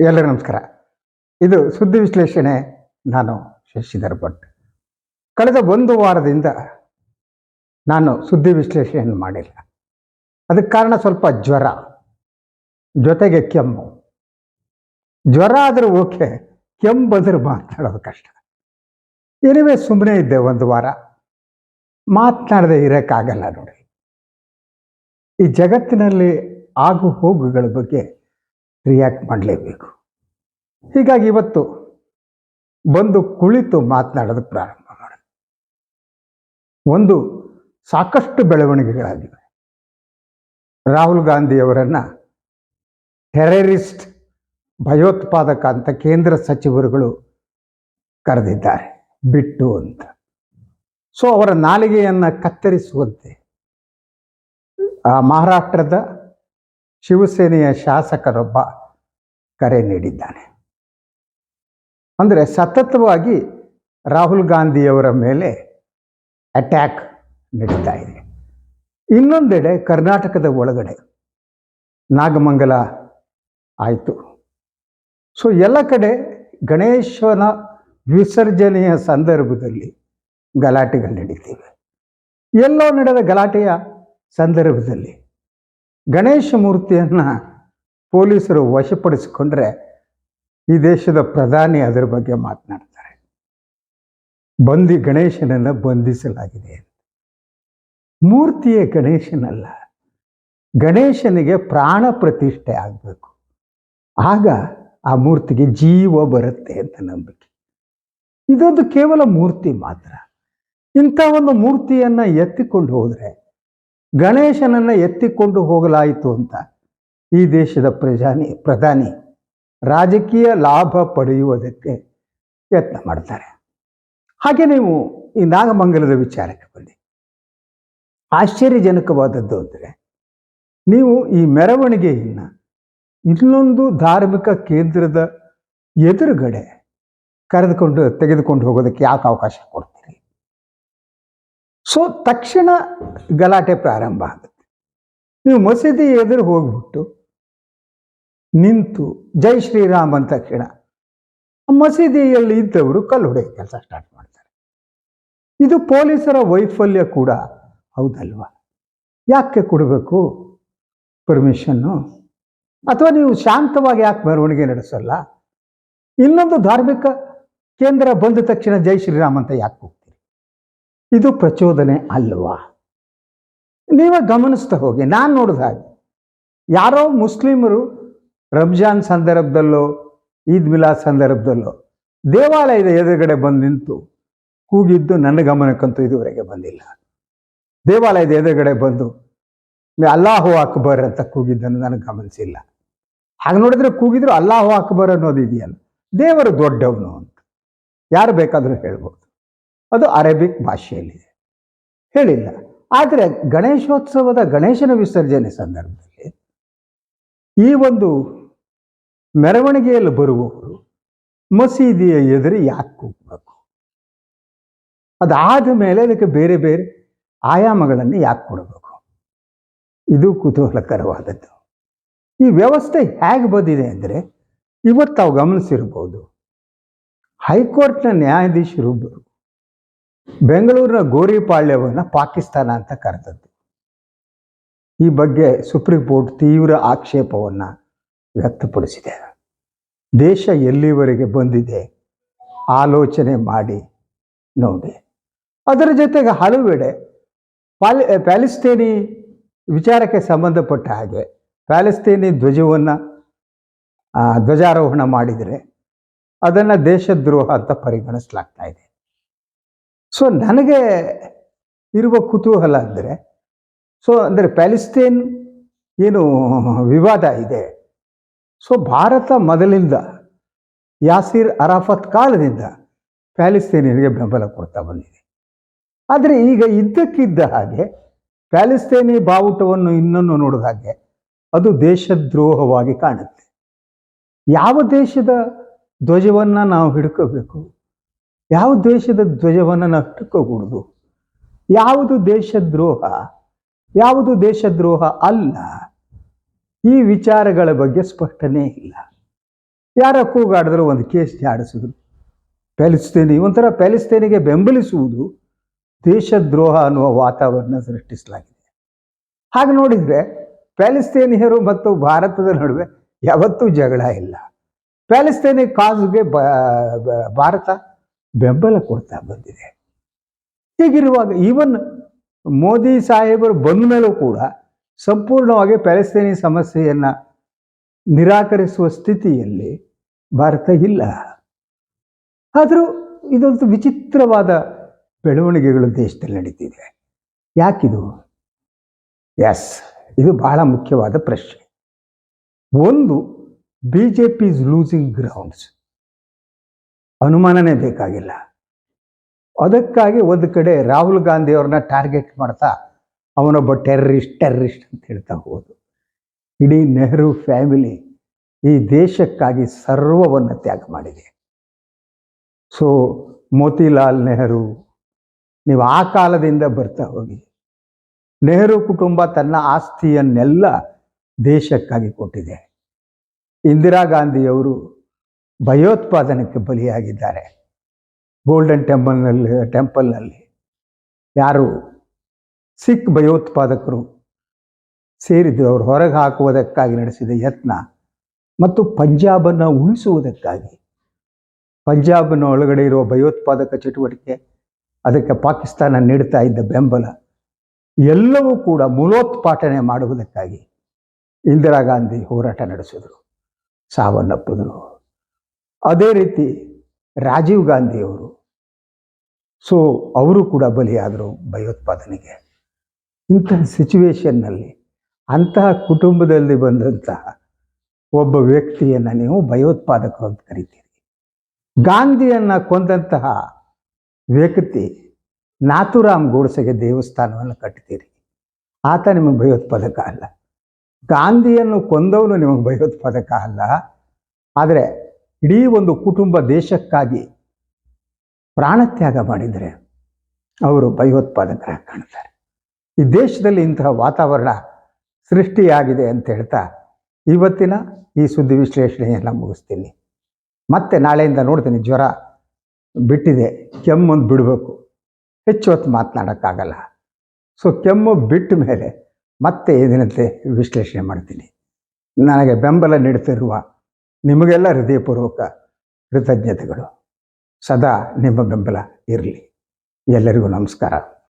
ಎಲ್ಲರಿಗೂ ನಮಸ್ಕಾರ. ಇದು ಸುದ್ದಿ ವಿಶ್ಲೇಷಣೆ. ನಾನು ಶಶಿಧರ್ ಭಟ್. ಕಳೆದ ಒಂದು ವಾರದಿಂದ ನಾನು ಸುದ್ದಿ ವಿಶ್ಲೇಷಣೆ ಮಾಡಿಲ್ಲ. ಅದಕ್ಕೆ ಕಾರಣ ಸ್ವಲ್ಪ ಜ್ವರ. ಜೊತೆಗೆ ಕೆಮ್ಮು. ಜ್ವರ ಆದರೂ ಓಕೆ, ಕೆಮ್ಮು ಬಂದರೆ ಮಾತಾಡೋದು ಕಷ್ಟ. ಏನಿವೆ ಸುಮ್ಮನೆ ಇದ್ದೆ ಒಂದು ವಾರ. ಮಾತನಾಡದೆ ಇರೋಕ್ಕಾಗಲ್ಲ ನೋಡಿ. ಈ ಜಗತ್ತಿನಲ್ಲಿ ಆಗು ಹೋಗುಗಳ ಬಗ್ಗೆ ರಿಯಾಕ್ಟ್ ಮಾಡಲೇಬೇಕು. ಹೀಗಾಗಿ ಇವತ್ತು ಬಂದು ಕುಳಿತು ಮಾತನಾಡೋದಕ್ಕೆ ಪ್ರಾರಂಭ ಮಾಡಿ ಒಂದು ಸಾಕಷ್ಟು ಬೆಳವಣಿಗೆಗಳಾಗಿವೆ. ರಾಹುಲ್ ಗಾಂಧಿಯವರನ್ನು ಟೆರರಿಸ್ಟ್ ಭಯೋತ್ಪಾದಕ ಅಂತ ಕೇಂದ್ರ ಸಚಿವರುಗಳು ಕರೆದಿದ್ದಾರೆ. ಬಿಟ್ಟು ಅಂತ. ಸೊ ಅವರ ನಾಲಿಗೆಯನ್ನು ಕತ್ತರಿಸುವಂತೆ ಆ ಮಹಾರಾಷ್ಟ್ರದ ಶಿವಸೇನೆಯ ಶಾಸಕರೊಬ್ಬ ಕರೆ ನೀಡಿದ್ದಾನೆ. ಅಂದರೆ ಸತತವಾಗಿ ರಾಹುಲ್ ಗಾಂಧಿಯವರ ಮೇಲೆ ಅಟ್ಯಾಕ್ ನಡೀತಾ ಇದೆ. ಇನ್ನೊಂದೆಡೆ ಕರ್ನಾಟಕದ ಒಳಗಡೆ ನಾಗಮಂಗಲ ಆಯಿತು. ಸೊ ಎಲ್ಲ ಕಡೆ ಗಣೇಶನ ವಿಸರ್ಜನೆಯ ಸಂದರ್ಭದಲ್ಲಿ ಗಲಾಟೆಗಳು ನಡೀತಿವೆ. ಎಲ್ಲೋ ನಡೆದ ಗಲಾಟೆಯ ಸಂದರ್ಭದಲ್ಲಿ ಗಣೇಶ ಮೂರ್ತಿಯನ್ನು ಪೊಲೀಸರು ವಶಪಡಿಸಿಕೊಂಡ್ರೆ ಈ ದೇಶದ ಪ್ರಧಾನಿ ಅದರ ಬಗ್ಗೆ ಮಾತನಾಡ್ತಾರೆ. ಬಂದಿ ಗಣೇಶನನ್ನು ಬಂಧಿಸಲಾಗಿದೆ ಮೂರ್ತಿಯೇ ಗಣೇಶನಲ್ಲ. ಗಣೇಶನಿಗೆ ಪ್ರಾಣ ಪ್ರತಿಷ್ಠೆ ಆಗಬೇಕು. ಆಗ ಆ ಮೂರ್ತಿಗೆ ಜೀವ ಬರುತ್ತೆ ಅಂತ ನಂಬಿಕೆ. ಇದೊಂದು ಕೇವಲ ಮೂರ್ತಿ ಮಾತ್ರ. ಇಂಥ ಒಂದು ಮೂರ್ತಿಯನ್ನು ಎತ್ತಿಕೊಂಡು ಹೋದರೆ ಗಣೇಶನನ್ನು ಎತ್ತಿಕೊಂಡು ಹೋಗಲಾಯಿತು ಅಂತ. ಈ ದೇಶದ ಪ್ರಜಾನಿ, ಪ್ರಧಾನಿ ರಾಜಕೀಯ ಲಾಭ ಪಡೆಯುವುದಕ್ಕೆ ಯತ್ನ ಮಾಡ್ತಾರೆ. ಹಾಗೆ ನೀವು ಈ ನಾಗಮಂಗಲದ ವಿಚಾರಕ್ಕೆ ಬನ್ನಿ. ಆಶ್ಚರ್ಯಜನಕವಾದದ್ದು ಅಂದರೆ ನೀವು ಈ ಮೆರವಣಿಗೆಯನ್ನು ಇನ್ನೊಂದು ಧಾರ್ಮಿಕ ಕೇಂದ್ರದ ಎದುರುಗಡೆ ಕರೆದುಕೊಂಡು ತೆಗೆದುಕೊಂಡು ಹೋಗೋದಕ್ಕೆ ಯಾಕೆ ಅವಕಾಶ ಕೊಡ್ತೀರಿ? ಸೊ ತಕ್ಷಣ ಗಲಾಟೆ ಪ್ರಾರಂಭ ಆಗುತ್ತೆ. ನೀವು ಮಸೀದಿ ಎದುರು ಹೋಗ್ಬಿಟ್ಟು ನಿಂತು ಜೈ ಶ್ರೀರಾಮ್ ಅಂದ ತಕ್ಷಣ ಮಸೀದಿಯಲ್ಲಿ ಇದ್ದವರು ಕಲ್ಲು ಹೊಡೆಯೋ ಕೆಲಸ ಸ್ಟಾರ್ಟ್ ಮಾಡ್ತಾರೆ. ಇದು ಪೊಲೀಸರ ವೈಫಲ್ಯ ಕೂಡ ಹೌದಲ್ವಾ? ಯಾಕೆ ಕೊಡಬೇಕು ಪರ್ಮಿಷನ್ನು ಅಥವಾ ನೀವು ಶಾಂತವಾಗಿ ಯಾಕೆ ಮೆರವಣಿಗೆ ನಡೆಸಲ್ಲ? ಇನ್ನೊಂದು ಧಾರ್ಮಿಕ ಕೇಂದ್ರ ಬಂದ ತಕ್ಷಣ ಜೈ ಶ್ರೀರಾಮ್ ಅಂತ ಯಾಕೆ ಇದು ಪ್ರಚೋದನೆ ಅಲ್ವಾ? ನೀವೇ ಗಮನಿಸ್ತಾ ಹೋಗಿ, ನಾನು ನೋಡಿದ ಹಾಗೆ. ಯಾರೋ ಮುಸ್ಲಿಮರು ರಂಜಾನ್ ಸಂದರ್ಭದಲ್ಲೋ, ಈದ್ ಮಿಲಾದ್ ಸಂದರ್ಭದಲ್ಲೋ, ದೇವಾಲಯದ ಎದುರುಗಡೆ ಬಂದು ನಿಂತು ಕೂಗಿದ್ದು ನನ್ನ ಗಮನಕ್ಕಂತೂ ಇದುವರೆಗೆ ಬಂದಿಲ್ಲ. ದೇವಾಲಯದ ಎದುರುಗಡೆ ಬಂದು ಅಲ್ಲಾಹು ಅಕ್ಬರ್ ಅಂತ ಕೂಗಿದ್ದನ್ನು ನನಗೆ ಗಮನಿಸಿಲ್ಲ. ಹಾಗೆ ನೋಡಿದ್ರೆ ಕೂಗಿದ್ರು ಅಲ್ಲಾಹು ಅಕ್ಬರ್ ಅನ್ನೋದು ಇದೆಯಲ್ಲ ದೇವರು ದೊಡ್ಡವನು ಅಂತ. ಯಾರು ಬೇಕಾದರೂ ಹೇಳ್ಬೋದು. ಅದು ಅರೇಬಿಕ್ ಭಾಷೆಯಲ್ಲಿದೆ ಹೇಳಿಲ್ಲ. ಆದರೆ ಗಣೇಶೋತ್ಸವದ ಗಣೇಶನ ವಿಸರ್ಜನೆ ಸಂದರ್ಭದಲ್ಲಿ ಈ ಒಂದು ಮೆರವಣಿಗೆಯಲ್ಲಿ ಬರುವವರು ಮಸೀದಿಯ ಎದುರು ಯಾಕೆ ಕೂಗಬೇಕು? ಅದಾದ ಮೇಲೆ ಅದಕ್ಕೆ ಬೇರೆ ಬೇರೆ ಆಯಾಮಗಳನ್ನು ಯಾಕೆ ಕೊಡಬೇಕು? ಇದು ಕುತೂಹಲಕರವಾದದ್ದು. ಈ ವ್ಯವಸ್ಥೆ ಹೇಗೆ ಬಂದಿದೆ ಅಂದರೆ ಇವತ್ತು ತಾವು ಗಮನಿಸಿರ್ಬೋದು, ಹೈಕೋರ್ಟ್ನ ನ್ಯಾಯಾಧೀಶರೊಬ್ಬರು ಬೆಂಗಳೂರಿನ ಗೋರಿಪಾಳ್ಯವನ್ನು ಪಾಕಿಸ್ತಾನ ಅಂತ ಕರೆದದ್ದು. ಈ ಬಗ್ಗೆ ಸುಪ್ರೀಂ ಕೋರ್ಟ್ ತೀವ್ರ ಆಕ್ಷೇಪವನ್ನು ವ್ಯಕ್ತಪಡಿಸಿದೆ. ದೇಶ ಎಲ್ಲಿವರೆಗೆ ಬಂದಿದೆ ಆಲೋಚನೆ ಮಾಡಿ ನೋಡಿ. ಅದರ ಜೊತೆಗೆ ಹಲವೆಡೆ ಪಾಲಿ, ಪ್ಯಾಲಿಸ್ತೀನಿ ವಿಚಾರಕ್ಕೆ ಸಂಬಂಧಪಟ್ಟ ಹಾಗೆ ಪ್ಯಾಲೆಸ್ತೀನಿ ಧ್ವಜವನ್ನು ಧ್ವಜಾರೋಹಣ ಮಾಡಿದರೆ ಅದನ್ನು ದೇಶದ್ರೋಹ ಅಂತ ಪರಿಗಣಿಸಲಾಗ್ತಾ ಇದೆ. ಸೊ ನನಗೆ ಇರುವ ಕುತೂಹಲ ಅಂದರೆ ಸೊ ಅಂದರೆ ಪ್ಯಾಲಿಸ್ತೇನ್ ಏನು ವಿವಾದ ಇದೆ. ಸೊ ಭಾರತ ಮೊದಲಿಂದ ಯಾಸಿರ್ ಅರಾಫತ್ ಕಾಲದಿಂದ ಪ್ಯಾಲಿಸ್ತೇನಿಯರಿಗೆ ಬೆಂಬಲ ಕೊಡ್ತಾ ಬಂದಿದೆ. ಆದರೆ ಈಗ ಇದ್ದಕ್ಕಿದ್ದ ಹಾಗೆ ಪ್ಯಾಲಿಸ್ತೇನಿ ಬಾವುಟವನ್ನು ಇನ್ನೊಂದು ನೋಡಿದ ಹಾಗೆ ಅದು ದೇಶದ್ರೋಹವಾಗಿ ಕಾಣುತ್ತೆ. ಯಾವ ದೇಶದ ಧ್ವಜವನ್ನು ನಾವು ಹಿಡ್ಕೋಬೇಕು? ಯಾವ ದೇಶದ ಧ್ವಜವನ್ನು ನಾವು ಯಾವುದು ದೇಶದ್ರೋಹ? ಯಾವುದು ದೇಶದ್ರೋಹ ಅಲ್ಲ. ಈ ವಿಚಾರಗಳ ಬಗ್ಗೆ ಸ್ಪಷ್ಟನೆ ಇಲ್ಲ. ಯಾರ ಕೂಗಾಡಿದ್ರು ಒಂದು ಕೇಸ್ ಜಾಡಿಸಿದ್ರು. ಪ್ಯಾಲಿಸ್ತೇನಿ, ಒಂಥರ ಪ್ಯಾಲಿಸ್ತೇನಿಗೆ ಬೆಂಬಲಿಸುವುದು ದೇಶದ್ರೋಹ ಅನ್ನುವ ವಾತಾವರಣ ಸೃಷ್ಟಿಸಲಾಗಿದೆ. ಹಾಗೆ ನೋಡಿದರೆ ಪ್ಯಾಲಿಸ್ತೇನಿಯರು ಮತ್ತು ಭಾರತದ ನಡುವೆ ಯಾವತ್ತೂ ಜಗಳ ಇಲ್ಲ. ಪ್ಯಾಲಿಸ್ತೇನಿ ಕಾಸ್ಗೆ ಭಾರತ ಬೆಂಬಲ ಕೊಡ್ತಾ ಬಂದಿದೆ. ಹೀಗಿರುವಾಗ ಈವನ್ ಮೋದಿ ಸಾಹೇಬರು ಬಂದ ಮೇಲೂ ಕೂಡ ಸಂಪೂರ್ಣವಾಗಿ ಪ್ಯಾಲೆಸ್ತೇನಿ ಸಮಸ್ಯೆಯನ್ನು ನಿರಾಕರಿಸುವ ಸ್ಥಿತಿಯಲ್ಲಿ ಭಾರತ ಇಲ್ಲ. ಆದರೂ ಇದೊಂದು ವಿಚಿತ್ರವಾದ ಬೆಳವಣಿಗೆಗಳು ದೇಶದಲ್ಲಿ ನಡೀತಿದೆ. ಯಾಕಿದು? ಎಸ್ ಇದು ಬಹಳ ಮುಖ್ಯವಾದ ಪ್ರಶ್ನೆ. ಒಂದು B J P is losing grounds ಅನುಮಾನನೇ ಬೇಕಾಗಿಲ್ಲ. ಅದಕ್ಕಾಗಿ ಒಂದು ಕಡೆ ರಾಹುಲ್ ಗಾಂಧಿ ಅವ್ರನ್ನ ಟಾರ್ಗೆಟ್ ಮಾಡ್ತಾ ಅವನೊಬ್ಬ ಟೆರ್ರಿಸ್ಟ್ ಟೆರ್ರಿಸ್ಟ್ ಅಂತ ಹೇಳ್ತಾ ಹೋದು ಇಡೀ ನೆಹರು ಫ್ಯಾಮಿಲಿ ಈ ದೇಶಕ್ಕಾಗಿ ಸರ್ವವನ್ನು ತ್ಯಾಗ ಮಾಡಿದೆ. ಸೊ ಮೋತಿಲಾಲ್ ನೆಹರು, ನೀವು ಆ ಕಾಲದಿಂದ ಬರ್ತಾ ಹೋಗಿ. ನೆಹರು ಕುಟುಂಬ ತನ್ನ ಆಸ್ತಿಯನ್ನೆಲ್ಲ ದೇಶಕ್ಕಾಗಿ ಕೊಟ್ಟಿದೆ. ಇಂದಿರಾ ಗಾಂಧಿಯವರು ಭಯೋತ್ಪಾದನೆಗೆ ಬಲಿಯಾಗಿದ್ದಾರೆ. ಗೋಲ್ಡನ್ ಟೆಂಪಲ್ನಲ್ಲಿ ಟೆಂಪಲ್ನಲ್ಲಿ ಯಾರು ಸಿಖ್ ಭಯೋತ್ಪಾದಕರು ಸೇರಿದ್ದು ಅವರು ಹೊರಗೆ ಹಾಕುವುದಕ್ಕಾಗಿ ನಡೆಸಿದ ಯತ್ನ ಮತ್ತು ಪಂಜಾಬನ್ನು ಉಳಿಸುವುದಕ್ಕಾಗಿ. ಪಂಜಾಬ್ನ ಒಳಗಡೆ ಇರುವ ಭಯೋತ್ಪಾದಕ ಚಟುವಟಿಕೆ, ಅದಕ್ಕೆ ಪಾಕಿಸ್ತಾನ ನೀಡ್ತಾ ಇದ್ದ ಬೆಂಬಲ, ಎಲ್ಲವೂ ಕೂಡ ಮೂಲೋತ್ಪಾಟನೆ ಮಾಡುವುದಕ್ಕಾಗಿ ಇಂದಿರಾ ಗಾಂಧಿ ಹೋರಾಟ ನಡೆಸಿದರು. ಸಾವನ್ನಪ್ಪಿದರು. ಅದೇ ರೀತಿ ರಾಜೀವ್ ಗಾಂಧಿಯವರು. ಸೊ ಅವರು ಕೂಡ ಬಲಿಯಾದರು ಭಯೋತ್ಪಾದನೆಗೆ. ಇಂಥ ಸಿಚುವೇಶನ್ನಲ್ಲಿ ಅಂತಹ ಕುಟುಂಬದಲ್ಲಿ ಬಂದಂತಹ ಒಬ್ಬ ವ್ಯಕ್ತಿಯನ್ನು ನೀವು ಭಯೋತ್ಪಾದಕರು ಅಂತ ಕರಿತೀರಿ. ಗಾಂಧಿಯನ್ನು ಕೊಂದಂತಹ ವ್ಯಕ್ತಿ ನಾಥುರಾಮ್ ಗೋಡ್ಸೆಗೆ ದೇವಸ್ಥಾನವನ್ನು ಕಟ್ತೀರಿ. ಆತ ನಿಮಗೆ ಭಯೋತ್ಪಾದಕ ಅಲ್ಲ. ಗಾಂಧಿಯನ್ನು ಕೊಂದವನು ನಿಮಗೆ ಭಯೋತ್ಪಾದಕ ಅಲ್ಲ. ಆದರೆ ಇಡೀ ಒಂದು ಕುಟುಂಬ ದೇಶಕ್ಕಾಗಿ ಪ್ರಾಣತ್ಯಾಗ ಮಾಡಿದರೆ ಅವರು ಭಯೋತ್ಪಾದಕರಾಗಿ ಕಾಣ್ತಾರೆ ಈ ದೇಶದಲ್ಲಿ ಇಂತಹ ವಾತಾವರಣ ಸೃಷ್ಟಿಯಾಗಿದೆ ಅಂತ ಹೇಳ್ತಾ ಇವತ್ತಿನ ಈ ಸುದ್ದಿ ವಿಶ್ಲೇಷಣೆಯನ್ನು ಮುಗಿಸ್ತೀನಿ. ಮತ್ತೆ ನಾಳೆಯಿಂದ ನೋಡ್ತೀನಿ, ಜ್ವರ ಬಿಟ್ಟಿದೆ ಕೆಮ್ಮೊಂದು ಬಿಡಬೇಕು. ಹೆಚ್ಚು ಹೊತ್ತು ಮಾತನಾಡೋಕ್ಕಾಗಲ್ಲ. ಸೊ ಕೆಮ್ಮು ಬಿಟ್ಟ ಮೇಲೆ ಮತ್ತೆ ಏನಿನಂತೆ ವಿಶ್ಲೇಷಣೆ ಮಾಡ್ತೀನಿ. ನನಗೆ ಬೆಂಬಲ ನೀಡುತ್ತಿರುವ ನಿಮಗೆಲ್ಲ ಹೃದಯಪೂರ್ವಕ ಕೃತಜ್ಞತೆಗಳು. ಸದಾ ನಿಮ್ಮ ಬೆಂಬಲ ಇರಲಿ. ಎಲ್ಲರಿಗೂ ನಮಸ್ಕಾರ.